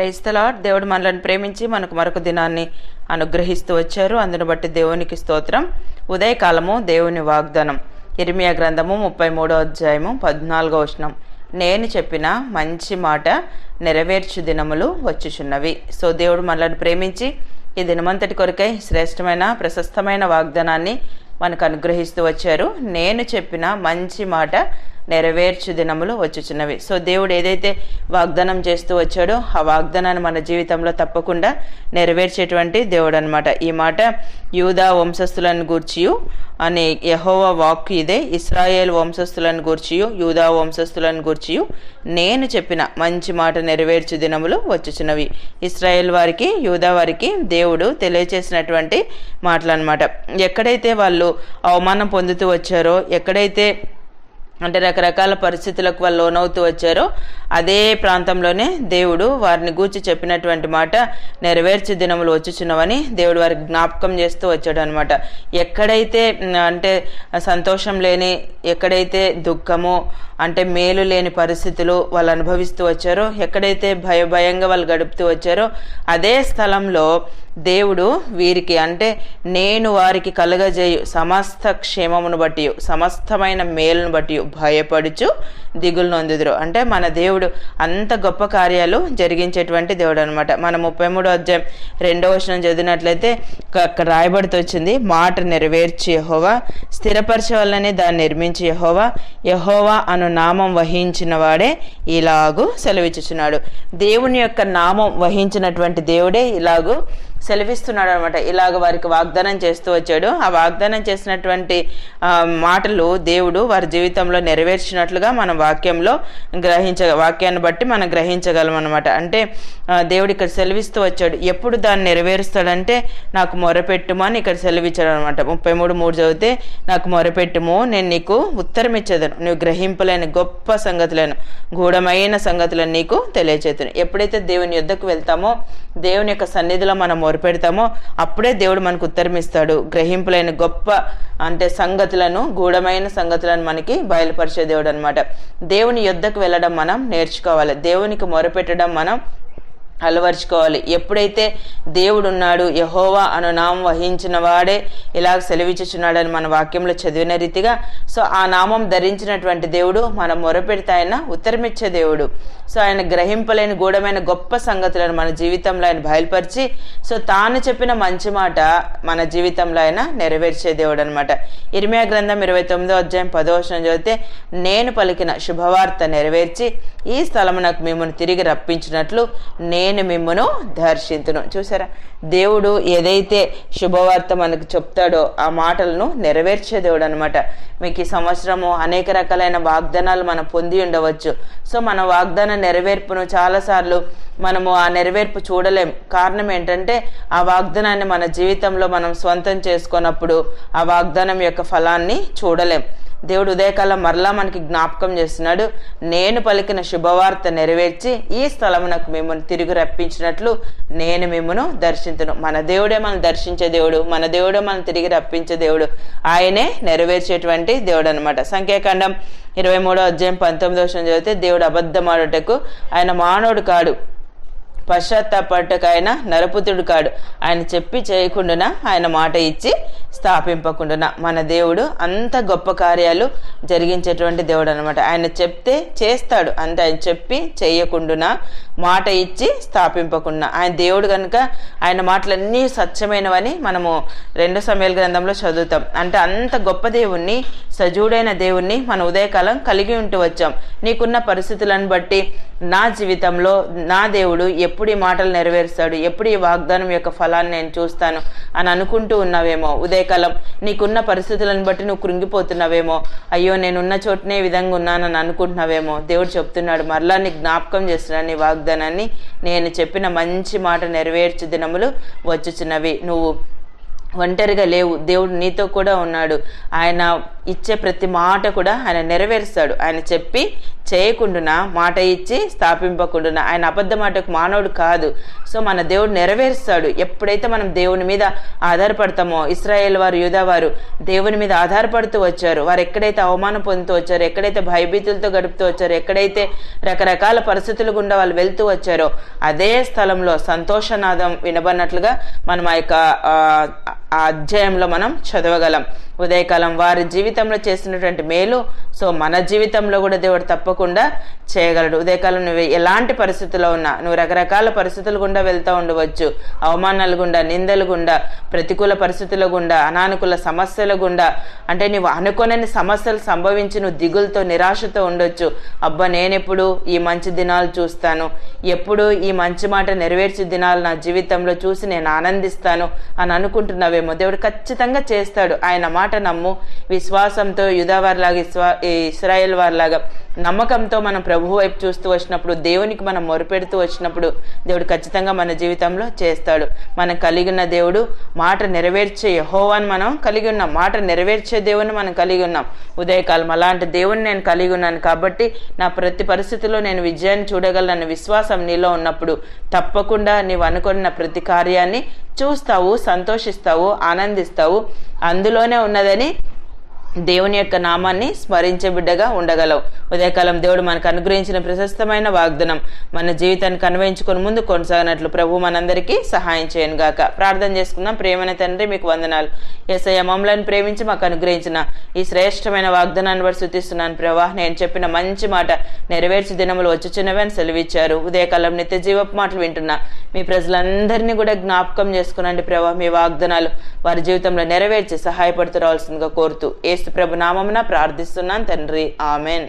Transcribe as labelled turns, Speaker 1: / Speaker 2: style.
Speaker 1: క్రైస్తలాడ్ దేవుడు మనలను ప్రేమించి మనకు మరొక దినాన్ని అనుగ్రహిస్తూ వచ్చారు. అందును బట్టి దేవునికి స్తోత్రం. ఉదయకాలము దేవుని వాగ్దానం. ఇరిమియా గ్రంథము ముప్పై మూడో అధ్యాయము పద్నాలుగో వచనం. నేను చెప్పిన మంచి మాట నెరవేర్చు దినములు వచ్చుచున్నవి. సో దేవుడు మనలను ప్రేమించి ఈ దినమంతటి కొరకై శ్రేష్టమైన ప్రశస్తమైన వాగ్దానాన్ని మనకు అనుగ్రహిస్తూ వచ్చారు. నేను చెప్పిన మంచి మాట నెరవేర్చు దినములు వచ్చుచున్నవి. సో దేవుడు ఏదైతే వాగ్దానం చేస్తూ వచ్చాడో ఆ వాగ్దానాన్ని మన జీవితంలో తప్పకుండా నెరవేర్చేటువంటి దేవుడు అనమాట ఈ మాట యూదా వంశస్థులను గూర్చియు అనే యహోవ వాక్ ఇదే. ఇస్రాయేల్ వంశస్థులను గూర్చియు యూదా వంశస్థులను గూర్చియు. నేను చెప్పిన మంచి మాట నెరవేర్చు దినములు వచ్చుచున్నవి. ఇస్రాయేల్ వారికి యూదా వారికి దేవుడు తెలియచేసినటువంటి మాటలు అనమాట ఎక్కడైతే వాళ్ళు అవమానం పొందుతూ వచ్చారో ఎక్కడైతే అంటే రకరకాల పరిస్థితులకు వాళ్ళు లోనవుతూ వచ్చారో అదే ప్రాంతంలోనే దేవుడు వారిని గూర్చి చెప్పినటువంటి మాట నెరవేర్చే దినములు వచ్చుచున్నవని దేవుడు వారికి జ్ఞాపకం చేస్తూ వచ్చాడు అనమాట ఎక్కడైతే అంటే సంతోషం లేని ఎక్కడైతే దుఃఖము అంటే మేలు లేని పరిస్థితులు వాళ్ళు అనుభవిస్తూ వచ్చారో ఎక్కడైతే భయ భయంగా వాళ్ళు గడుపుతూ వచ్చారో అదే స్థలంలో దేవుడు వీరికి అంటే నేను వారికి కలుగజేయు సమస్త క్షేమమును బట్టి సమస్తమైన మేలును బట్టి భయపడుచు దిగులు నొందుదురు. అంటే మన దేవుడు అంత గొప్ప కార్యాలు జరిగించేటువంటి దేవుడు అనమాట మన ముప్పై మూడో అధ్యాయం రెండో వచనం చదివినట్లయితే అక్కడ రాయబడుతూ వచ్చింది మాట నెరవేర్చి యహోవా స్థిరపరచవల్లనే దాన్ని నిర్మించి యహోవా యహోవా అను నామం వహించిన వాడే ఇలాగు సెలవిచ్చుచున్నాడు. దేవుని యొక్క నామం వహించినటువంటి దేవుడే ఇలాగు సెలవిస్తున్నాడు అనమాట ఇలాగ వారికి వాగ్దానం చేస్తూ వచ్చాడు. ఆ వాగ్దానం చేసినటువంటి మాటలు దేవుడు వారి జీవితంలో నెరవేర్చినట్లుగా మన వాక్యంలో గ్రహించ వాక్యాన్ని బట్టి మనం గ్రహించగలం అనమాట అంటే దేవుడు ఇక్కడ సెలవిస్తూ వచ్చాడు. ఎప్పుడు దాన్ని నెరవేరుస్తాడంటే నాకు మొరపెట్టుము అని ఇక్కడ సెలవిచ్చాడు అనమాట ముప్పై మూడు మూడు చదివితే నాకు మొరపెట్టుము నేను నీకు ఉత్తరం ఇచ్చేదను నువ్వు గ్రహింపలేని గొప్ప సంగతులను గూఢమైన సంగతులను నీకు తెలియచేతును ఎప్పుడైతే దేవుని యుద్ధకు వెళ్తామో దేవుని యొక్క సన్నిధిలో మనం మొరపెడతామో అప్పుడే దేవుడు మనకు ఉత్తరం ఇస్తాడు గ్రహింపులైన గొప్ప అంటే సంగతులను గూఢమైన సంగతులను మనకి బయలుపరిచే దేవుడు అనమాట దేవుని యుద్ధకు వెళ్ళడం మనం నేర్చుకోవాలి. దేవునికి మొరపెట్టడం మనం అలవర్చుకోవాలి. ఎప్పుడైతే దేవుడు ఉన్నాడు యహోవా అను నామం వహించిన వాడే ఇలాగ సెలవిచ్చుచున్నాడని మన వాక్యంలో చదివిన రీతిగా సో ఆ నామం ధరించినటువంటి దేవుడు మనం మొరపెడితే ఆయన ఉత్తరమిచ్చే దేవుడు. సో ఆయన గ్రహింపలేని గూఢమైన గొప్ప సంగతులను మన జీవితంలో ఆయన బయలుపరిచి సో తాను చెప్పిన మంచి మాట మన జీవితంలో ఆయన నెరవేర్చే దేవుడు అనమాట ఇరిమియా గ్రంథం ఇరవై తొమ్మిదో అధ్యాయం పదో వచనం చదివితే నేను పలికిన శుభవార్త నెరవేర్చి ఈ స్థలమునకు మిమ్మల్ని తిరిగి రప్పించినట్లు నేను నేను మిమ్మను దర్శించును చూసారా? దేవుడు ఏదైతే శుభవార్త మనకు చెప్తాడో ఆ మాటలను నెరవేర్చే దేవుడు అనమాట మీకు ఈ సంవత్సరము అనేక రకాలైన వాగ్దానాలు మనం పొంది ఉండవచ్చు. సో మన వాగ్దాన నెరవేర్పును చాలాసార్లు మనము ఆ నెరవేర్పు చూడలేం. కారణం ఏంటంటే ఆ వాగ్దానాన్ని మన జీవితంలో మనం స్వంతం చేసుకున్నప్పుడు ఆ వాగ్దానం యొక్క ఫలాన్ని చూడలేం. దేవుడు ఉదయకాలం మరలా మనకి జ్ఞాపకం చేస్తున్నాడు. నేను పలికిన శుభవార్త నెరవేర్చి ఈ స్థలమునకు మిమ్మల్ని తిరిగి రప్పించినట్లు నేను మిమ్మను దర్శించను మన దేవుడే మనం దర్శించే దేవుడు మన దేవుడే మనం తిరిగి రప్పించే దేవుడు. ఆయనే నెరవేర్చేటువంటి దేవుడు అనమాట సంఖ్యాకాండం ఇరవై మూడో అధ్యాయం పంతొమ్మిదో చదివితే దేవుడు అబద్ధమాడుటకు ఆయన మానవుడు కాడు. పశ్చాత్తాపడటకు ఆయన నరపుతుడు కాడు. ఆయన చెప్పి చేయకుండా ఆయన మాట ఇచ్చి స్థాపింపకుండా మన దేవుడు అంత గొప్ప కార్యాలు జరిగించేటువంటి దేవుడు అనమాట ఆయన చెప్తే చేస్తాడు. అంటే ఆయన చెప్పి చేయకుండా మాట ఇచ్చి స్థాపింపకుండా ఆయన దేవుడు కనుక ఆయన మాటలన్నీ సత్యమైనవని మనము రెండు సమయాల గ్రంథంలో చదువుతాం. అంటే అంత గొప్ప దేవుణ్ణి సజీవుడైన దేవుణ్ణి మన ఉదయకాలం కలిగి ఉంటూ వచ్చాం. నీకున్న పరిస్థితులను బట్టి నా జీవితంలో నా దేవుడు ఎప్పుడు ఈ మాటలు నెరవేరుస్తాడు? ఎప్పుడు ఈ వాగ్దానం యొక్క ఫలాన్ని నేను చూస్తాను? అని అనుకుంటూ ఉన్నావేమో. ఉదయకాలం నీకున్న పరిస్థితులను బట్టి నువ్వు కృంగిపోతున్నావేమో. అయ్యో నేనున్న చోటనే విధంగా ఉన్నానని అనుకుంటున్నావేమో. దేవుడు చెప్తున్నాడు మరలా నీ జ్ఞాపకం చేస్తున్నాడు నీ వాగ్దానాన్ని నేను చెప్పిన మంచి మాట నెరవేర్చు దినములు వచ్చుచున్నవి. నువ్వు ఒంటరిగా లేవు. దేవుడు నీతో కూడా ఉన్నాడు. ఆయన ఇచ్చే ప్రతి మాట కూడా ఆయన నెరవేరుస్తాడు. ఆయన చెప్పి చేయకుండా మాట ఇచ్చి స్థాపింపకుండా ఆయన అబద్ధ మాటకు మానవుడు కాదు. సో మన దేవుడు నెరవేరుస్తాడు. ఎప్పుడైతే మనం దేవుని మీద ఆధారపడతామో ఇస్రాయేల్ వారు యూదా వారు దేవుని మీద ఆధారపడుతూ వచ్చారు. వారు ఎక్కడైతే అవమానం పొందుతూ వచ్చారో ఎక్కడైతే భయభీతులతో గడుపుతూ వచ్చారో ఎక్కడైతే రకరకాల పరిస్థితులు గుండా వాళ్ళు వెళ్తూ వచ్చారో అదే స్థలంలో సంతోషనాదం వినబడినట్లుగా మనం ఆ యొక్క ఆ అధ్యాయంలో మనం చదవగలం. ఉదయకాలం వారి జీవితంలో చేసినటువంటి మేలు సో మన జీవితంలో కూడా దేవుడు తప్పకుండా చేయగలడు. ఉదయకాలం నువ్వు ఎలాంటి పరిస్థితుల్లో ఉన్నా నువ్వు రకరకాల పరిస్థితుల గుండా వెళ్తూ ఉండవచ్చు. అవమానాల గుండా నిందలు గుండా ప్రతికూల పరిస్థితుల గుండా అనానుకూల సమస్యల గుండా. అంటే నువ్వు అనుకోనని సమస్యలు సంభవించి నువ్వు దిగులతో నిరాశతో ఉండొచ్చు. అబ్బా నేనెప్పుడు ఈ మంచి దినాలు చూస్తాను? ఎప్పుడు ఈ మంచి మాట నెరవేర్చే దినాలు నా జీవితంలో చూసి నేను ఆనందిస్తాను అని అనుకుంటున్నావేమో? దేవుడు ఖచ్చితంగా చేస్తాడు. ఆయన మాట నమ్ము. విశ్వాసంతో యుధావారిలాగా విశ్వా ఈ ఇస్రాయేల్ వారిలాగా నమ్మకంతో మనం ప్రభు వైపు చూస్తూ వచ్చినప్పుడు దేవునికి మనం మొరపెడుతూ వచ్చినప్పుడు దేవుడు ఖచ్చితంగా మన జీవితంలో చేస్తాడు. మనం కలిగి ఉన్న దేవుడు మాట నెరవేర్చే యహోవాని మనం కలిగి ఉన్నాం. మాట నెరవేర్చే దేవుని మనం కలిగి ఉన్నాం. ఉదయకాలం అలాంటి దేవుని నేను కలిగి ఉన్నాను కాబట్టి నా ప్రతి పరిస్థితిలో నేను విజయాన్ని చూడగలనన్న విశ్వాసం నీలో ఉన్నప్పుడు తప్పకుండా నీవు అనుకున్న ప్రతి కార్యాన్ని చూస్తావు సంతోషిస్తావు ఆనందిస్తావు. అందులోనే ఉన్నదని దేవుని యొక్క నామాన్ని స్మరించే బిడ్డగా ఉండగలవు. ఉదయకాలం దేవుడు మనకు అనుగ్రహించిన ప్రశస్తమైన వాగ్దనం మన జీవితాన్ని కన్వయించుకొని ముందు కొనసాగినట్లు ప్రభు మనందరికీ సహాయం చేయను గాక. ప్రార్థన చేసుకుందాం. ప్రేమైన తండ్రి మీకు వందనాలు. ఎస్ఐ మమ్మలను ప్రేమించి మాకు అనుగ్రహించిన ఈ శ్రేష్టమైన వాగ్దానాన్ని బట్టి శుతిస్తున్నాను ప్రభా. నేను చెప్పిన మంచి మాట నెరవేర్చి దినములు వచ్చుచున్నవి అని సెలవిచ్చారు. ఉదయకాలం నిత్య జీవపు మాటలు వింటున్నా మీ ప్రజలందరినీ కూడా జ్ఞాపకం చేసుకునండి ప్రభా మీ వాగ్దానాలు వారి జీవితంలో నెరవేర్చి సహాయపడుతూ రావాల్సిందిగా కోరుతూ ఏసు ప్రభు నామమున ప్రార్థిస్తున్నాను తండ్రి. ఆమెన్.